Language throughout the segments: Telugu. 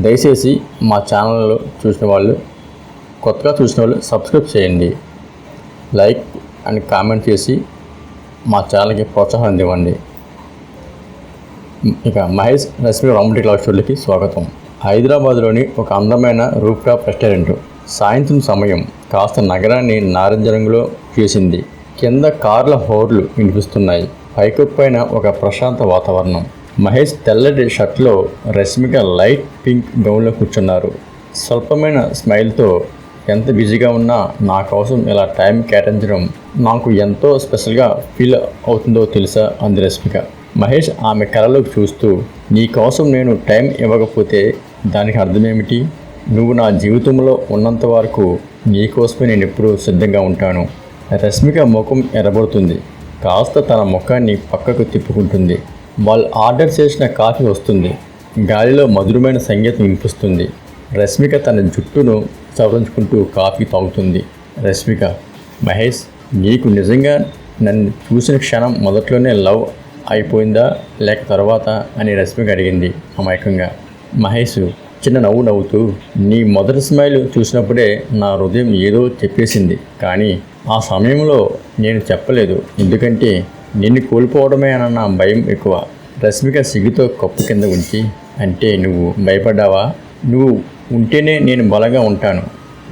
దయచేసి మా ఛానల్లో చూసిన వాళ్ళు కొత్తగా చూసిన వాళ్ళు సబ్స్క్రైబ్ చేయండి. లైక్ అండ్ కామెంట్ చేసి మా ఛానల్కి ప్రోత్సాహం అందివ్వండి. ఇక మహేష్ రశ్మి రామటి క్లాస్ స్టోర్లకి స్వాగతం. హైదరాబాద్లోని ఒక అందమైన రూఫ్ టాప్ రెస్టారెంట్ సాయంత్రం సమయం కాస్త నగరాన్ని నారింజ రంగులో చేసింది. కింద కార్ల హోర్లు వినిపిస్తున్నాయి. పైకప్పు ఒక ప్రశాంత వాతావరణం. మహేష్ తెల్లటి షర్ట్లో రష్మిక లైట్ పింక్ గౌన్లో కూర్చున్నారు. స్వల్పమైన స్మైల్తో ఎంత బిజీగా ఉన్నా నా కోసం ఇలా టైం కేటాయించడం నాకు ఎంతో స్పెషల్గా ఫీల్ అవుతుందో తెలుసా అంది రశ్మిక మహేష్ ఆమె కళలోకి చూస్తూ నీ కోసం నేను టైం ఇవ్వకపోతే దానికి అర్థమేమిటి? నువ్వు నా జీవితంలో ఉన్నంత వరకు నీకోసమే నేను ఎప్పుడూ సిద్ధంగా ఉంటాను. రష్మిక ముఖం ఎర్రబడుతుంది. కాస్త తన ముఖాన్ని పక్కకు తిప్పుకుంటుంది. వాళ్ళు ఆర్డర్ చేసిన కాఫీ వస్తుంది. గాలిలో మధురమైన సంగీతం వినిపిస్తుంది. రష్మిక తన జుట్టును సవరించుకుంటూ కాఫీ తాగుతుంది. రశ్మిక మహేష్ నీకు నిజంగా నన్ను చూసిన క్షణం మొదట్లోనే లవ్ అయిపోయిందా? లేక తర్వాత? అని రష్మిక అడిగింది అమాయకంగా. మహేష్ చిన్న నవ్వు నవ్వుతూ నీ మొదటి స్మైల్ చూసినప్పుడే నా హృదయం ఏదో చెప్పేసింది. కానీ ఆ సమయంలో నేను చెప్పలేదు. ఎందుకంటే నిన్ను కోల్పోవడమే అన్న భయం ఎక్కువ. రష్మిక సిగ్గుతో కప్పు కింద ఉంచి అంటే నువ్వు భయపడ్డావా? నువ్వు ఉంటేనే నేను బలంగా ఉంటాను.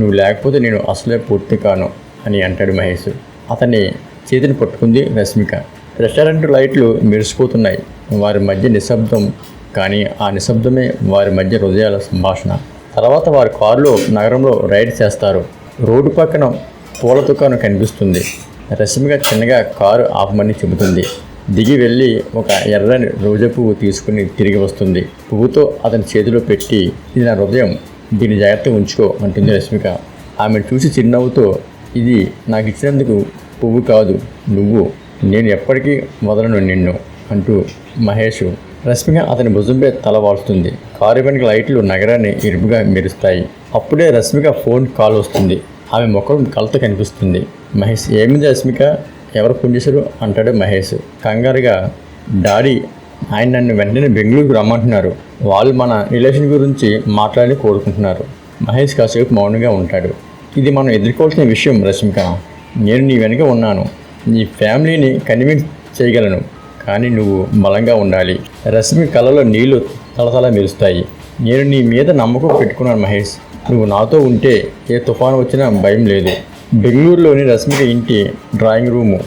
నువ్వు లేకపోతే నేను అసలే పూర్తి కాను అని అంటాడు మహేష్. అతని చేతిని పట్టుకుంది రశ్మిక. రెస్టారెంట్ లైట్లు మెరిసిపోతున్నాయి. వారి మధ్య నిశ్శబ్దం కానీ ఆ నిశ్శబ్దమే వారి మధ్య హృదయాల సంభాషణ. తర్వాత వారి కారులో నగరంలో రైడ్ చేస్తారు. రోడ్డు పక్కన పూల దుకాణం కనిపిస్తుంది. రశ్మిక చిన్నగా కారు ఆపమని చెబుతుంది. దిగి వెళ్ళి ఒక ఎర్రని రోజా పువ్వు తీసుకుని తిరిగి వస్తుంది. పువ్వుతో అతని చేతిలో పెట్టి ఇది నా హృదయం దీన్ని జాగ్రత్తగా ఉంచుకో అంటుంది రశ్మిక. ఆమెను చూసి చిరునవ్వుతో ఇది నాకు ఇచ్చినందుకు పువ్వు కాదు నువ్వు నేను ఎప్పటికీ మొదలను నిన్ను అంటూ మహేష్. రశ్మిక అతని భుజంపై తల వాల్స్తుంది కారు వెనుక లైట్లు నగరాన్ని ఇరుపుగా మెరుస్తాయి. అప్పుడే రశ్మిక ఫోన్ కాల్ వస్తుంది. ఆమె ముఖం కలత కనిపిస్తుంది. మహేష్ ఏమిది రశ్మిక ఎవరు ఫోన్ చేశారు? అంటాడు మహేష్. కంగారుగా డాడీ ఆయన నన్ను వెంటనే బెంగళూరుకు రమ్మంటున్నారు. వాళ్ళు మన రిలేషన్ గురించి మాట్లాడి కోరుకుంటున్నారు. మహేష్ కాసేపు మౌనంగా ఉంటాడు. ఇది మనం ఎదుర్కోవాల్సిన విషయం రశ్మిక నేను నీ వెనుక ఉన్నాను. నీ ఫ్యామిలీని కన్విన్స్ చేయగలను. కానీ నువ్వు బలంగా ఉండాలి. రశ్మి కళలో నీళ్ళు తలతల మెరుస్తాయి. నేను నీ మీద నమ్మకం పెట్టుకున్నాను మహేష్. నువ్వు నాతో ఉంటే ఏ తుఫాను వచ్చినా భయం లేదు. బెంగళూరులోని రశ్మిక ఇంటి డ్రాయింగ్ రూము.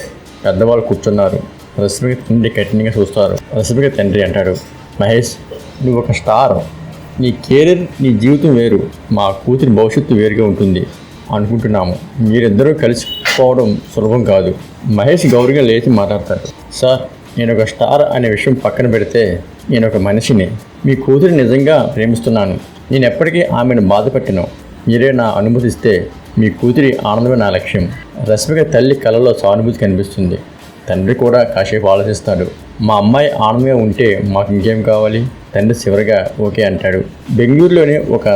పెద్దవాళ్ళు కూర్చున్నారు. రశ్మిక తండ్రి కఠినంగా చూస్తారు. రశ్మిక తండ్రి అంటాడు మహేష్ నువ్వు ఒక స్టార్. నీ కెరీర్ నీ జీవితం వేరు. మా కూతురి భవిష్యత్తు వేరుగా ఉంటుంది అనుకుంటున్నాము. మీరిద్దరూ కలిసిపోవడం సులభం కాదు. మహేష్ గౌరవంగా లేచి మాట్లాడతాడు సార్ నేను ఒక స్టార్ అనే విషయం పక్కన పెడితే నేను ఒక మనిషిని. మీ కూతురు నిజంగా ప్రేమిస్తున్నాను. నేను ఎప్పటికీ ఆమెను బాధపెట్టను. మీరే నా అనుమతిస్తే మీ కూతురి ఆనందమే నా లక్ష్యం. రశ్మిక తల్లి కళలో సానుభూతి కనిపిస్తుంది. తండ్రి కూడా కాసేపు ఆలోచిస్తాడు. మా అమ్మాయి ఆనందంగా ఉంటే మాకు ఇంకేం కావాలి? తండ్రి చివరిగా ఓకే అంటాడు. బెంగళూరులోని ఒక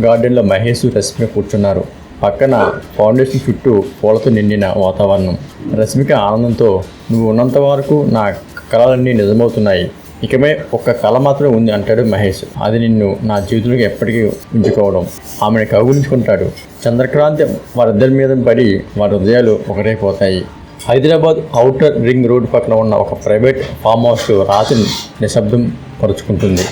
గార్డెన్లో మహేష్ రశ్మిక కూర్చున్నారు. పక్కన ఫౌండేషన్ చుట్టూ పూలతో నిండిన వాతావరణం. రశ్మిక ఆనందంతో నువ్వు ఉన్నంత వరకు నా కళలన్నీ నిజమవుతున్నాయి. ఇకమే ఒక్క కళ మాత్రమే ఉంది అంటాడు మహేష్. అది నిన్ను నా జీవితంలోకి ఎప్పటికీ ఉంచుకోవడం. ఆమెను కౌగులించుకుంటాడు. చంద్రక్రాంతి వారిద్దరి మీద పడి వారి హృదయాలు ఒకటే పోతాయి హైదరాబాద్ ఔటర్ రింగ్ రోడ్ పక్కన ఉన్న ఒక ప్రైవేట్ ఫామ్ హౌస్ రాత్రి నిశ్శబ్దం పరుచుకుంటుంది.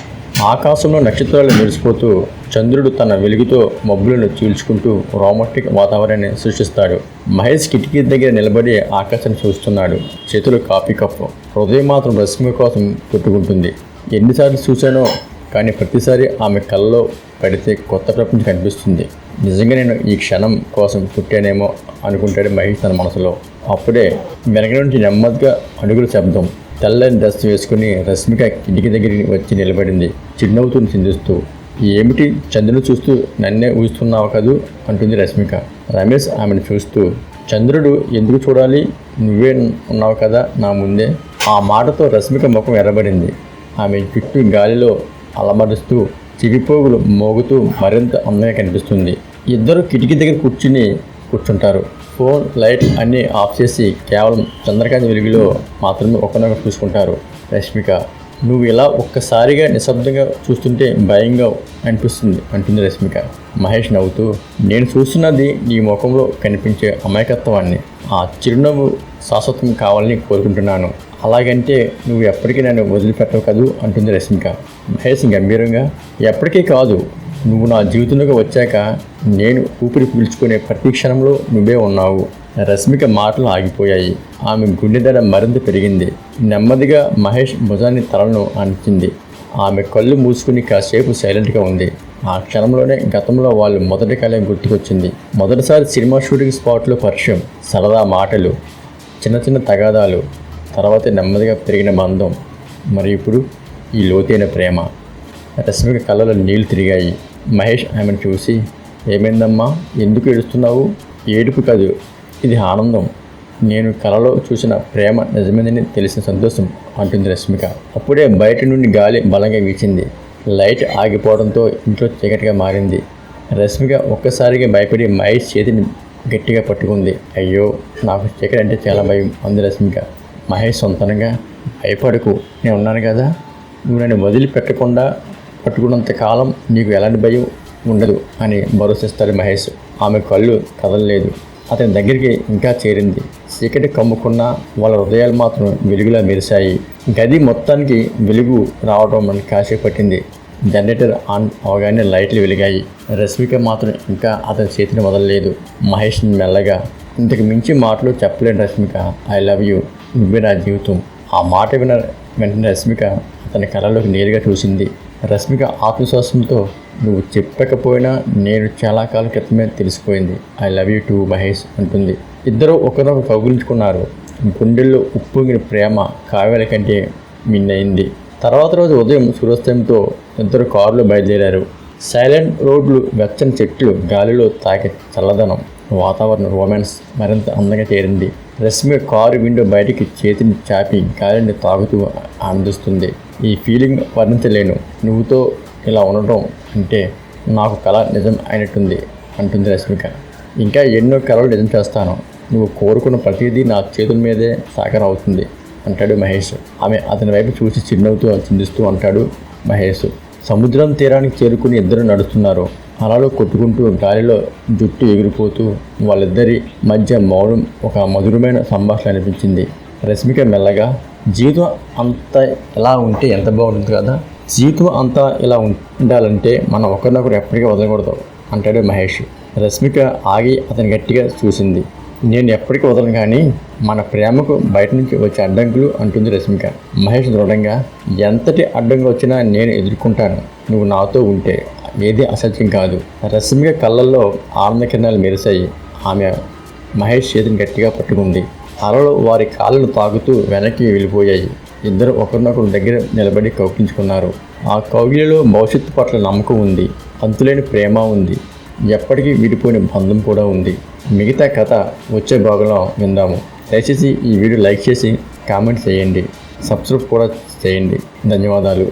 ఆకాశంలో నక్షత్రాలు మెరిసిపోతూ చంద్రుడు తన వెలుగుతో మబ్బులను చీల్చుకుంటూ రోమాంటిక్ వాతావరణాన్ని సృష్టిస్తాడు. మహేష్ కిటికీ దగ్గర నిలబడి ఆకాశాన్ని చూస్తున్నాడు. చేతులు కాఫీ కప్పు. హృదయం మాత్రం రశ్మి కోసం కొట్టుకుంటుంది. ఎన్నిసార్లు చూశానో కానీ ప్రతిసారి ఆమె కళ్ళలో పడితే కొత్త ప్రపంచం కనిపిస్తుంది. నిజంగా నేను ఈ క్షణం కోసం పుట్టానేమో అనుకుంటాడు మహేష్ తన మనసులో. అప్పుడే వెనక నుంచి నెమ్మదిగా అడుగుల శబ్దం తెల్లని డ్రెస్ వేసుకుని రష్మిక కిటికీ దగ్గరికి వచ్చి నిలబడింది. చిరునవ్వుతూ చిందిస్తూ. ఏమిటి? చంద్రుని చూస్తూ నన్నే ఊహిస్తున్నావు కదూ? అంటుంది రష్మిక. రమేష్ ఆమెను చూస్తూ చంద్రుడు ఎందుకు చూడాలి? నువ్వే ఉన్నావు కదా నా ముందే. ఆ మాటతో రష్మిక ముఖం ఎర్రబడింది. ఆమె చుట్టూ గాలిలో అలమరుస్తూ చిరిపోగులు మోగుతూ మరింత అందంగా కనిపిస్తుంది. ఇద్దరు కిటికీ దగ్గర కూర్చుని కూర్చుంటారు. ఫోన్ లైట్ అన్నీ ఆఫ్ చేసి కేవలం చంద్రకాంతి వెలుగులో మాత్రమే ఒకరినొకరు చూసుకుంటారు రష్మిక. నువ్వు ఇలా ఒక్కసారిగా నిశ్శబ్దంగా చూస్తుంటే భయంగా అనిపిస్తుంది అంటుంది రష్మిక. మహేష్ నవ్వుతూ నేను చూస్తున్నది నీ ముఖంలో కనిపించే అమాయకత్వాన్ని. ఆ చిరునవ్వు శాశ్వతం కావాలని కోరుకుంటున్నాను. అలాగంటే నువ్వు ఎప్పటికీ నన్ను వదిలిపెట్టవు కదూ అంటుంది రష్మిక. మహేష్ గంభీరంగా ఎప్పటికీ కాదు నువ్వు నా జీవితంలోకి వచ్చాక నేను ఊపిరి పీల్చుకునే ప్రతి క్షణంలో నువ్వే ఉన్నావు. రశ్మిక మాటలు ఆగిపోయాయి. ఆమె గుండె ధర మరింత పెరిగింది. నెమ్మదిగా మహేష్ భుజాన్ని తలను అనిచింది ఆమె కళ్ళు మూసుకుని కాసేపు సైలెంట్గా ఉంది. ఆ క్షణంలోనే గతంలో వాళ్ళు మొదటి కళ గుర్తుకొచ్చింది. మొదటిసారి సినిమా షూటింగ్ స్పాట్లో పరిచయం సరదా మాటలు చిన్న చిన్న తగాదాలు తర్వాత నెమ్మదిగా పెరిగిన బంధం మరి ఇప్పుడు ఈ లోతైన ప్రేమ. రశ్మిక కళ్ళలో నీళ్ళు తిరిగాయి. మహేష్ ఆమెను చూసి ఏమైందమ్మా? ఎందుకు ఏడుస్తున్నావు? ఏడుపు కాదు ఇది ఆనందం. నేను కలలో చూసిన ప్రేమ నిజమేనని తెలిసిన సంతోషం అంటుంది రష్మిక. అప్పుడే బయట నుండి గాలి బలంగా వీచింది. లైట్ ఆగిపోవడంతో ఇంట్లో చీకటిగా మారింది. రశ్మిక ఒక్కసారిగా భయపడి మహేష్ చేతిని గట్టిగా పట్టుకుంది. అయ్యో నాకు చీకటి అంటే చాలా భయం అంది రశ్మిక మహేష్ సొంతంగా భయపడకు నేను ఉన్నాను కదా. నువ్వు నన్ను వదిలిపెట్టకుండా పట్టుకున్నంత కాలం నీకు ఎలాంటి భయం ఉండదు అని భరోసిస్తాడు మహేష్. ఆమె కళ్ళు కదలలేదు. అతని దగ్గరికి ఇంకా చేరింది. చీకటి కమ్ముకున్న వాళ్ళ హృదయాలు మాత్రం వెలుగులా మెరిశాయి. గది మొత్తానికి వెలుగు రావడం మనకి కాసేపు పట్టింది. జనరేటర్ ఆన్ అవగానే లైట్లు వెలిగాయి. రశ్మిక మాత్రం ఇంకా అతని చేతిని వదలలేదు. మహేష్ని మెల్లగా ఇంతకు మించి మాటలు చెప్పలేని రశ్మిక. I love you. నువ్వే నా జీవితం. ఆ మాట విన వెంటనే రశ్మిక అతని కళ్ళలోకి నేరుగా చూసింది. రశ్మిక ఆత్మవిశ్వాసంతో నువ్వు చెప్పకపోయినా నేను చాలా కాలం క్రితమే తెలిసిపోయింది. I love you too Mahesh అంటుంది. ఇద్దరు ఒకరినొకరు కౌగులించుకున్నారు. గుండెల్లో ఉప్పొంగిన ప్రేమ కావ్యాల కంటే మిన్నయింది. తర్వాత రోజు ఉదయం సూర్యాస్తయంతో ఇద్దరు కారులో బయలుదేరారు. సైలెంట్ రోడ్లు వెచ్చని చెట్లు గాలిలో తాకే చల్లదనం వాతావరణం రొమాన్స్ మరింత అందంగా చేరింది. రశ్మి కారు విండో బయటికి చేతిని చాపి గాలిని తాగుతూ ఆనందిస్తుంది. ఈ ఫీలింగ్ వర్ణించలేను. నువ్వుతో ఇలా ఉండటం అంటే నాకు కళ నిజం అయినట్టుంది అంటుంది రశ్మిక ఇంకా ఎన్నో కళలు నిజం చేస్తాను. నువ్వు కోరుకున్న ప్రతిదీ నా చేతుల మీదే సాకారం అవుతుంది అంటాడు మహేష్. ఆమె అతని వైపు చూసి చిరునవ్వుతూ చిందిస్తూ అంటాడు మహేష్. సముద్రం తీరానికి చేరుకుని ఇద్దరు నడుస్తున్నారు. అలలు కొట్టుకుంటూ గాలిలో జుట్టు ఎగిరిపోతూ వాళ్ళిద్దరి మధ్య మౌనం ఒక మధురమైన సంభాషణ అనిపించింది. రశ్మిక మెల్లగా జీవితం అంతా ఎలా ఉంటే ఎంత బాగుంటుంది కదా? జీవితం అంతా ఇలా ఉండాలంటే మనం ఒకరినొకరు ఎప్పటికీ వదలకూడదు అంటాడు మహేష్. రశ్మిక ఆగి అతని గట్టిగా చూసింది. నేను ఎప్పటికీ వదలను కానీ మన ప్రేమకు బయట నుంచి వచ్చే అడ్డంకులు అంటుంది రశ్మిక మహేష్ దృఢంగా ఎంతటి అడ్డంగా వచ్చినా నేను ఎదుర్కొంటాను. నువ్వు నాతో ఉంటే ఏది అసత్యం కాదు. రశ్మిక కళ్ళల్లో ఆనంద కిరణాలు మెరిశాయి. ఆమె మహేష్ చేతిని గట్టిగా పట్టుకుంది. అలలు వారి కాళ్ళను తాకుతూ వెనక్కి వెళ్ళిపోయాయి. ఇద్దరు ఒకరినొకరు దగ్గర నిలబడి కౌగిలించుకున్నారు. ఆ కౌగిలిలో భవిష్యత్తు పట్ల నమ్మకం ఉంది అంతులేని ప్రేమ ఉంది ఎప్పటికీ విడిపోయిన బంధం కూడా ఉంది. మిగతా కథ వచ్చే భాగంలో విందాము. దయచేసి ఈ వీడియో లైక్ చేసి కామెంట్ చేయండి. సబ్స్క్రైబ్ కూడా చేయండి. ధన్యవాదాలు.